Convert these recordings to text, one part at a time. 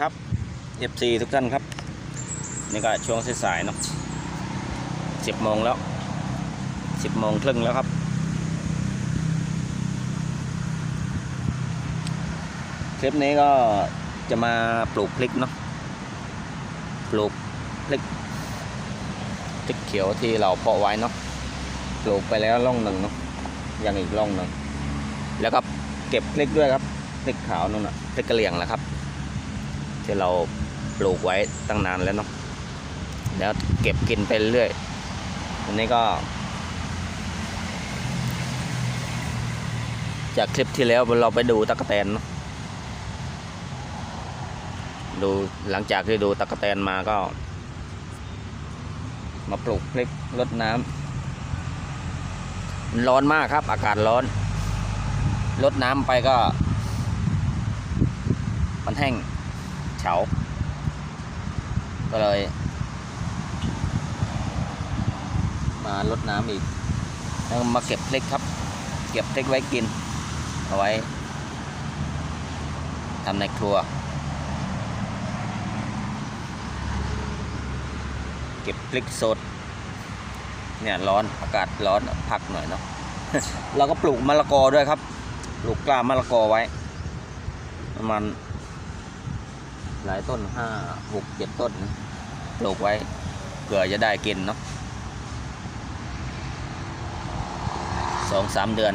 ครับ FC ทุกท่านครับ นี่ก็ช่วงสายๆเนาะสิบโมงแล้วสิบโมงครึ่งแล้วครับ คลิปนี้ก็จะมาปลูกพริกเนาะปลูกพริกพริกเขียวที่เราเพาะไว้เนาะปลูกไปแล้วร่องหนึ่งเนาะยังอีกร่องหนึ่งแล้วก็เก็บพริกด้วยครับพริกขาวนั่นน่ะพริกกระเหลี่ยงแหละครับ ที่เราปลูกไว้ตั้งนานแล้วเนาะแล้วเก็บกินไปเรื่อยอันนี้ก็ จากคลิปที่แล้วเราไปดูตะกแตนเนาะดูหลังจากที่ดูตะกแตนมาก็ มาปลูกพริกรดน้ำมันร้อนมากครับ อากาศร้อนรดน้ำไปก็ มันแห้ง เฉา ก็เลย มารดน้ำอีก แล้วมาเก็บพริกครับ เก็บพริกไว้กิน เอาไว้ทำในครัว เก็บพริกสด เนี่ยร้อนอากาศร้อนพักหน่อยเนาะเราก็ปลูกมะละกอด้วยครับ ปลูกกล้ามะละกอไว้ ประมาณ หลายต้นห้าหกเจ็ดต้นปลูกไว้เผื่อจะได้กินเนาะสองสามเดือน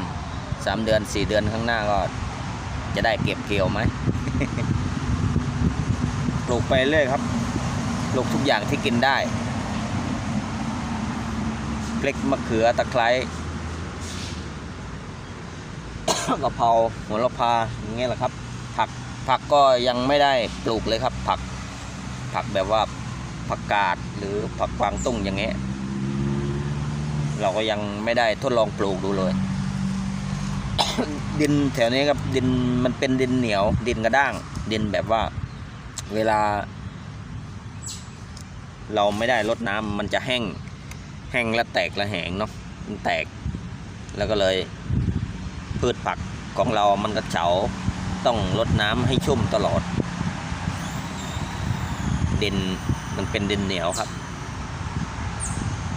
สามเดือนสี่เดือนข้างหน้าก็จะได้เก็บเกี่ยวไหมปลูกไปเรื่อยครับปลูกทุกอย่างที่กินได้พริกมะเขือตะไคร้กะเพราโหระพาอย่างเงี้ยแหละครับ ผักก็ยังไม่ได้ปลูกเลยครับ ผักผักแบบว่าผักกาดหรือผักกวางตุ้งอย่างเงี้ยเราก็ยังไม่ได้ทดลองปลูกดูเลย ดินแถวนี้ครับดินมันเป็นดินเหนียว ดินกระด้าง ดินแบบว่าเวลา เราไม่ได้รดน้ำมันจะแห้ง แห้งและแตกและแหงเนาะมันแตก แล้วก็เลยพืชผักของเรามันก็เฉา ต้องรดน้ำให้ชุ่มตลอด ดินมันเป็นดินเหนียวครับ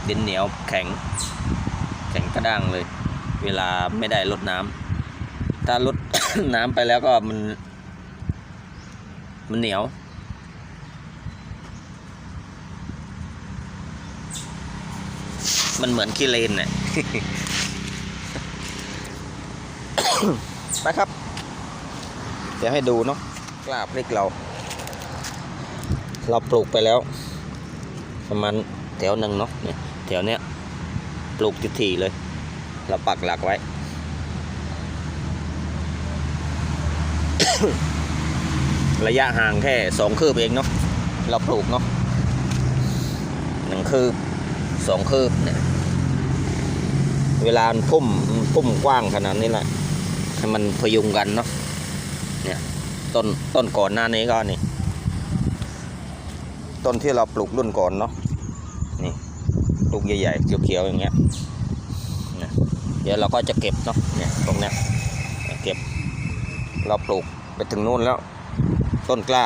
ดินเหนียวแข็ง แข็งกระด้างเลย เวลาไม่ได้รดน้ำถ้ารดน้ำไปแล้วก็มัน มันเหนียวมันเหมือนขี้เลนเนี่ยไปครับ เดี๋ยวให้ดูเนาะกล้าพริกเรา เราปลูกไปแล้ว ประมาณแถวหนึ่งเนาะเนี่ยแถวเนี้ยปลูกทีๆเลย เราปักหลักไว้ ระยะห่างแค่สองคืบเองเนาะเราปลูกเนาะหนึ่งคืบสองคืบเนี่ยเวลาพุ่มพุ่มกว้างขนาดนี้แหละให้มันพยุงกันเนาะ ต้นต้นก่อนหน้านี้ก็นี่ ต้นที่เราปลูกรุ่นก่อนเนาะนี่ลูกใหญ่ๆเขียวๆอย่างเงี้ยเนี่ยเดี๋ยวเราก็จะเก็บเนาะเนี่ยตรงเนี้ยเก็บ เราปลูกไปถึงนู่นแล้ว ต้นกล้า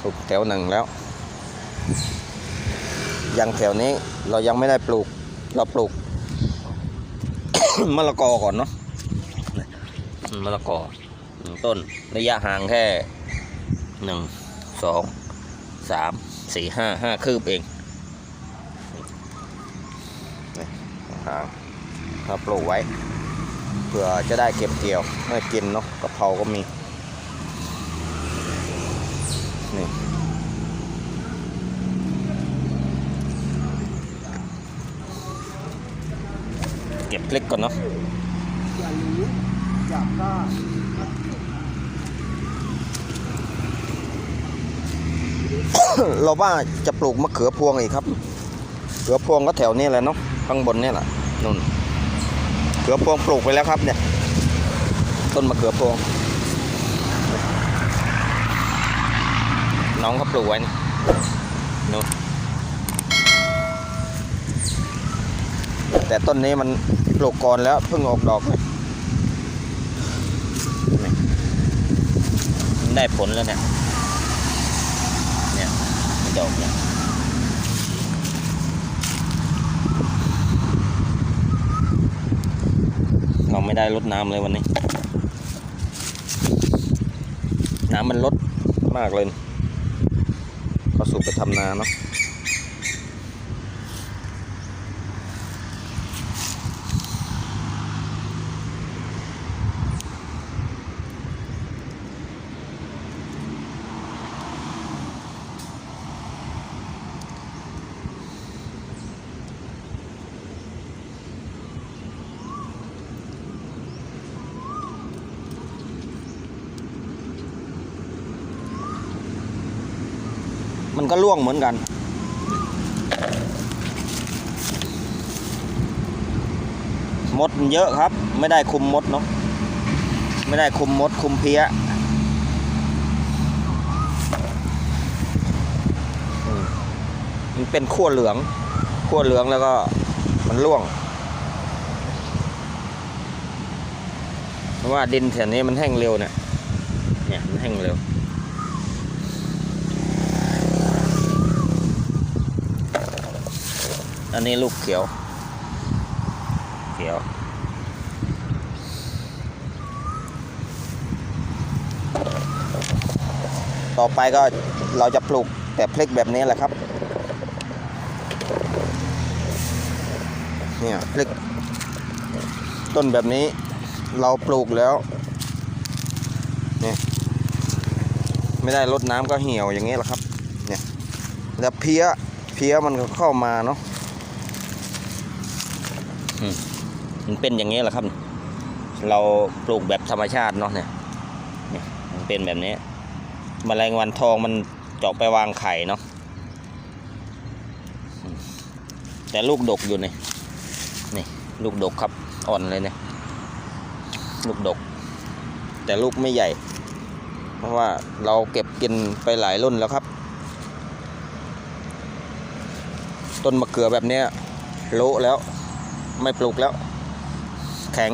ปลูกแถวหนึ่งแล้วยังแถวนี้เรายังไม่ได้ปลูกเราปลูก มะละกอก่อนเนาะมะละกอ หนึ่งต้นระยะห่างแค่หนึ่งสองสามสี่ห้าห้าคืบเองนี่ห่างเราปลูกไว้เพื่อจะได้เก็บเกี่ยวไม่กินเนาะกะเพราก็มีนี่เก็บพลิกก่อนเนาะอย่ารู้อยากล้ เราว่าจะปลูกมะเขือพวงอีกครับเขือพวงก็แถวนี้แหละเนาะข้างบนเนี่ยแหละนู่นเขือพวงปลูกไปแล้วครับเนี่ย ต้นมะเขือพวง น้องเขาปลูกไว้นี่นู่นแต่ต้นนี้มันปลูกก่อนแล้วเพิ่งออกดอกได้ผลแล้วเนี่ย ดอกเนี่ยเราไม่ได้ลดน้ำเลยวันนี้ น้ำมันลดมากเลย ก็สูบไปทำนาเนาะ ก็ล่วงเหมือนกัน มดเยอะครับ ไม่ได้คุมมดเนาะไม่ได้คุมมดคุมเพี้ยมันเป็นขั้วเหลืองขั้วเหลืองแล้วก็มันร่วงเพราะว่าดินแถวนี้มันแห้งเร็วเนี่ยเนี่ยมันแห้งเร็ว อันนี้ลูกเขียว เขียว ต่อไปก็เราจะปลูกแต่พลิกแบบนี้แหละครับ เนี่ยพลิกต้นแบบนี้เราปลูกแล้วเนี่ยไม่ได้รดน้ำก็เหี่ยวอย่างนี้แหละครับ เนี่ยแล้วเพี้ยเพี้ยมันก็เข้ามาเนาะ มันเป็นอย่างนี้แหละครับ เราปลูกแบบธรรมชาติเนาะเนี่ยมันเป็นแบบนี้แมลงวันทองมันเจาะไปวางไข่เนาะแต่ลูกดกอยู่นี่นี่ ลูกดกครับอ่อนเลยเนี่ยลูกดก แต่ลูกไม่ใหญ่ เพราะว่าเราเก็บกินไปหลายรุ่นแล้วครับ ต้นมะเขือแบบนี้โละแล้ว ไม่ปลูกแล้ว แข็ง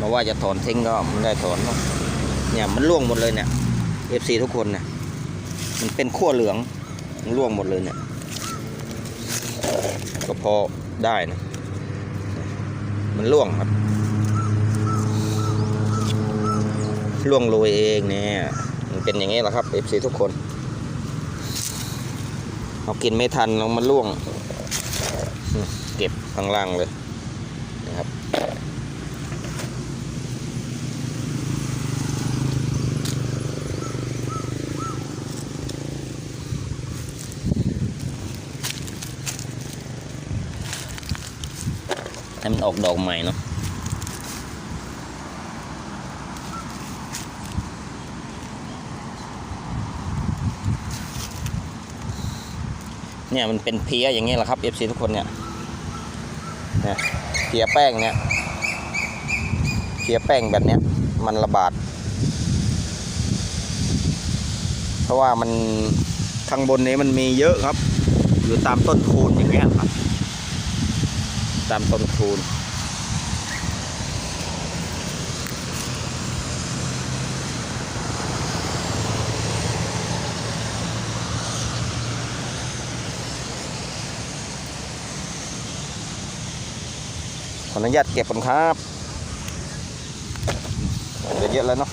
มาว่าจะถอนทิ้งก็ไม่ได้ถอนเนี่ยมันร่วงหมดเลยเนี่ย FC ทุกคนเนี่ยมันเป็นขั้วเหลืองมันร่วงหมดเลยเนี่ยก็พอได้นะมันร่วงครับร่วงโรยเองเนี่ยมันเป็นอย่างนี้แหละครับ FC ทุกคน เรากินไม่ทันเรามันร่วง เก็บข้างล่างเลยนะครับให้มันออกดอกใหม่เนาะ เนี่ยมันเป็นเพียอย่างนี้แหละครับเอฟซีทุกคนเนี่ยเนี่ยเพียแป้งเนี่ยเพียแป้งแบบเนี้ยมันระบาด เพราะว่ามันข้างบนนี้มันมีเยอะครับ อยู่ตามต้นทูนอย่างเงี้ยครับ ตามต้นทูน ขออนุญาตเก็บก่อนครับเหลือเยอะแล้วเนาะ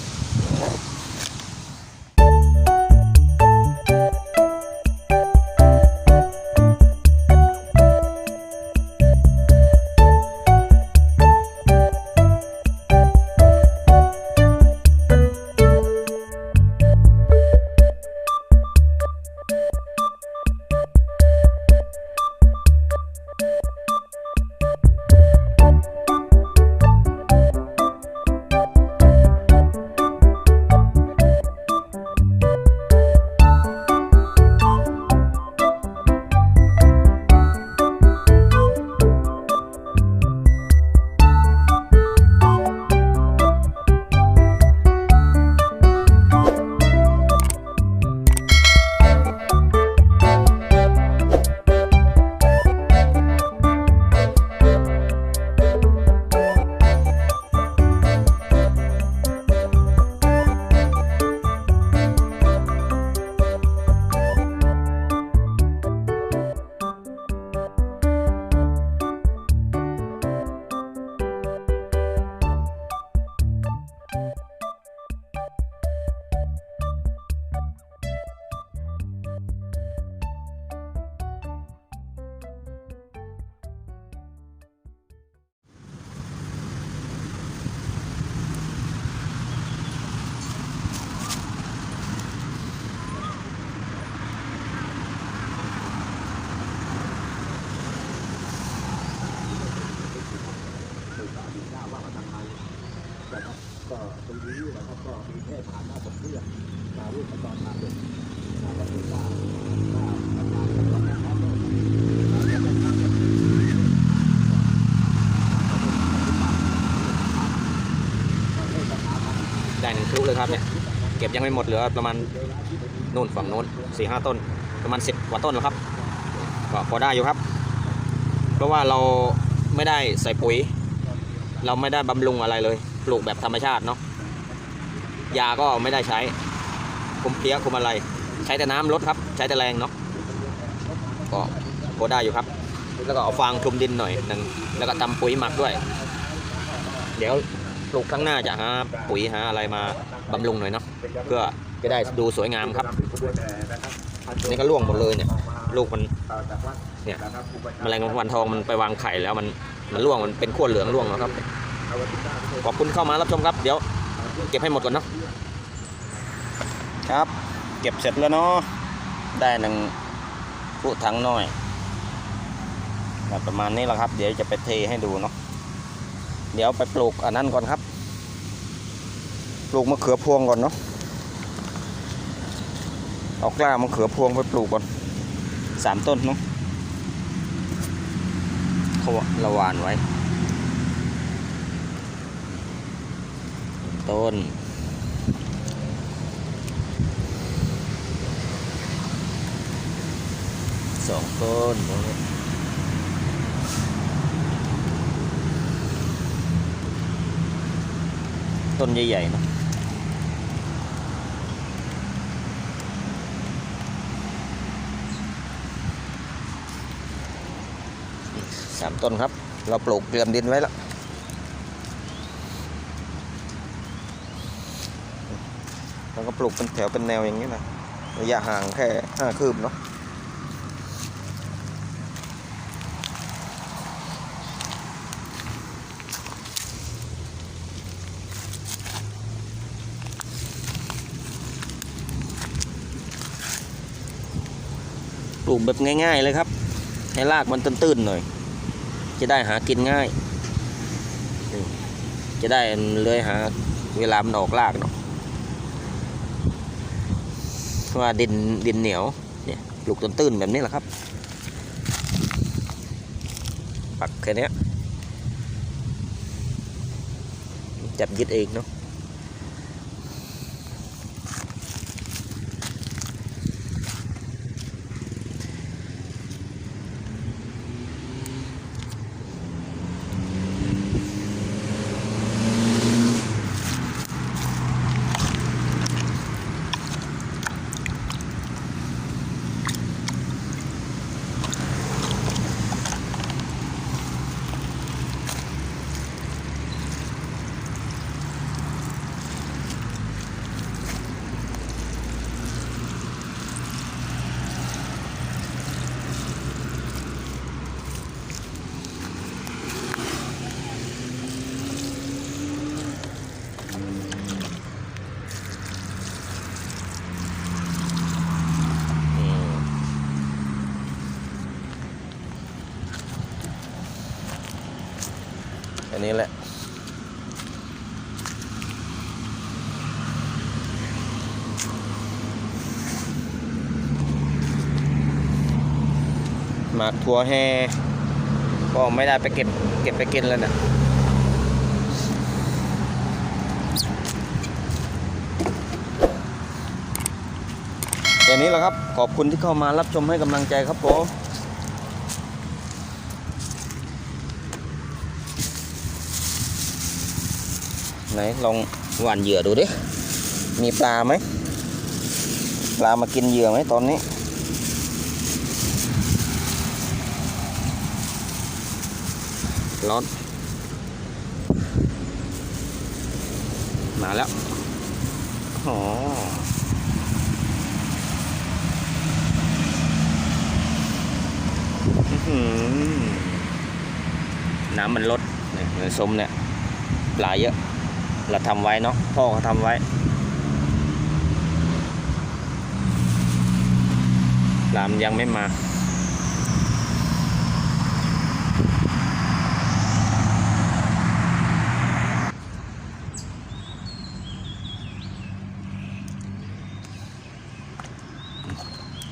ลุเลยครับเนี่ยเก็บยังไม่หมดเหลือประมาณนู่นฝั่งโน้นสี่ห้าต้น ประมาณสิบกว่าต้นแล้วครับก็พอได้อยู่ครับ เพราะว่าเราไม่ได้ใส่ปุ๋ย เราไม่ได้บำรุงอะไรเลย ปลูกแบบธรรมชาติเนาะยาก็ไม่ได้ใช้คุมเพี้ยคุมอะไร ใช้แต่น้ำลดครับ ใช้แต่แรงเนาะก็พอได้อยู่ครับ แล้วก็เอาฟางคลุมดินหน่อยหนึ่งแล้วก็ทำปุ๋ยหมักด้วย เดี๋ยว ลูกครั้งหน้าจะหาปุ๋ยหาอะไรมาบำรุงหน่อยเนาะเพื่อจะได้ดูสวยงามครับนี่ก็ร่วงหมดเลยเนี่ย ลูกมันเนี่ยแมลงวันทองมันไปวางไข่แล้วมันมันร่วงมันเป็นขั้วเหลืองร่วงแล้วครับขอบคุณเข้ามารับชมครับ เดี๋ยว เก็บให้หมดก่อนเนาะครับ เก็บเสร็จแล้วเนาะได้หนึ่งผู้ถังน้อยประมาณนี้แหละครับ เดี๋ยวจะไปเทให้ดูเนาะ เดี๋ยวไปปลูกอันนั้นก่อนครับ ปลูกมะเขือพวงก่อนเนาะ เอากล้ามะเขือพวงไปปลูกก่อนสามต้นเนาะเขาระวานไว้ ต้นสองต้นตรงนี้ ต้นใหญ่ๆเนอะสามต้นครับ เราปลูกเตรียมดินไว้แล้วแล้วก็ปลูกเป็นแถวเป็นแนวอย่างนี้นะระยะห่างแค่ห้าคืบเนาะ ลูกแบบง่าย ๆ เลยครับ ให้รากมันตื้นๆหน่อย จะได้หากินง่าย จะได้เลยหาเวลามันออกรากเนาะว่าดินดินเหนียวเนี่ยปลูกต้นตื้นแบบนี้แหละครับ ปักแค่นี้จับยึดเองเนาะ นี้แหละ หมากถั่วแฮก็ไม่ได้ไปเก็บเก็บไปกินแล้วนะแค่นี้แหละครับ ขอบคุณที่เข้ามารับชมให้กำลังใจครับผม ไหนลองหว่านเหยื่อดูดิ มีปลาไหม ปลามากินเหยื่อไหมตอนนี้ ร้อน มาแล้วอ้อื้อหือน้ำมันลดเนี่ยสมเนี่ย ปลาเยอะ เราทำไว้เนาะพ่อเขาทำไว้ หลามยังไม่มา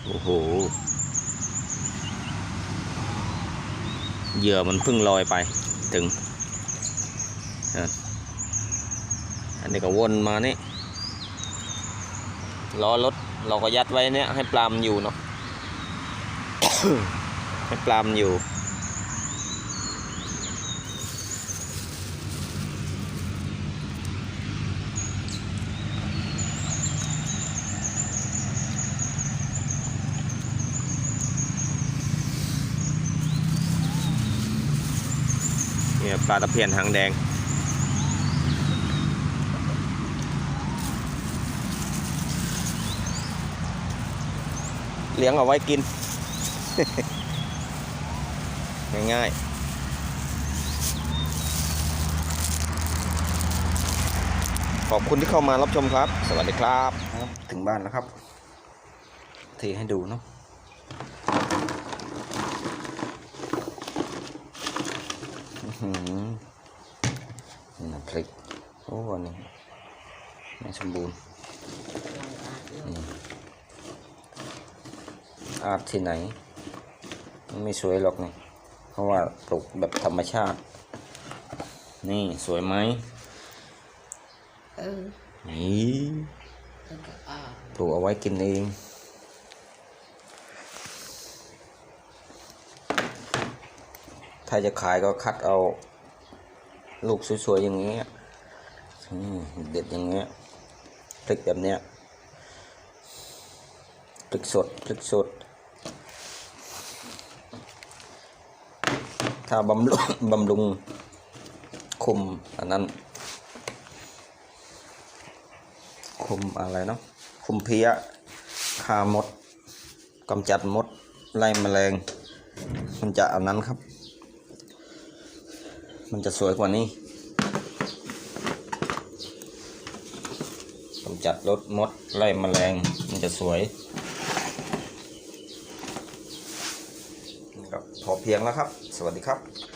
โอ้โห เหยื่อมันเพิ่งลอยไปถึง อะอันนี้ก็วนมานี่ล้อรถเราก็ยัดไว้เนี่ยให้ปลามอยู่เนาะให้ปลามอยู่เนี่ยปลาตะเพียนหางแดง เลี้ยงเอาไว้กิน ง่ายๆขอบคุณที่เข้ามารับชมครับ สวัสดีครับ ถึงบ้านแล้วครับ เทให้ดูเนาะอื้อหือนี่นะพริก โอ้อันนี่ไม่สมบูรณ์ อาร์ตที่ไหนมันไม่สวยหรอกนี่เพราะว่าปลูกแบบธรรมชาติ นี่สวยไหมเออนี่แล้วก็อ่าปลูกเอาไว้กินเองถ้าจะขายก็คัดเอา ลูกสวยๆอย่างเงี้ยอืมเด็ดอย่างเงี้ยพริกแบบเนี้ยพริกสดพริกสด ถ้าบำรุงบำรุงคุมอันนั้น คุมอะไรเนาะคุมเพี้ยฆ่ามดกำจัดมดไล่แมลง มันจะอันนั้นครับ มันจะสวยกว่านี้กำจัดรถมดไล่แมลง มันจะสวยพอเพียงแล้วครับ วัสดีครับ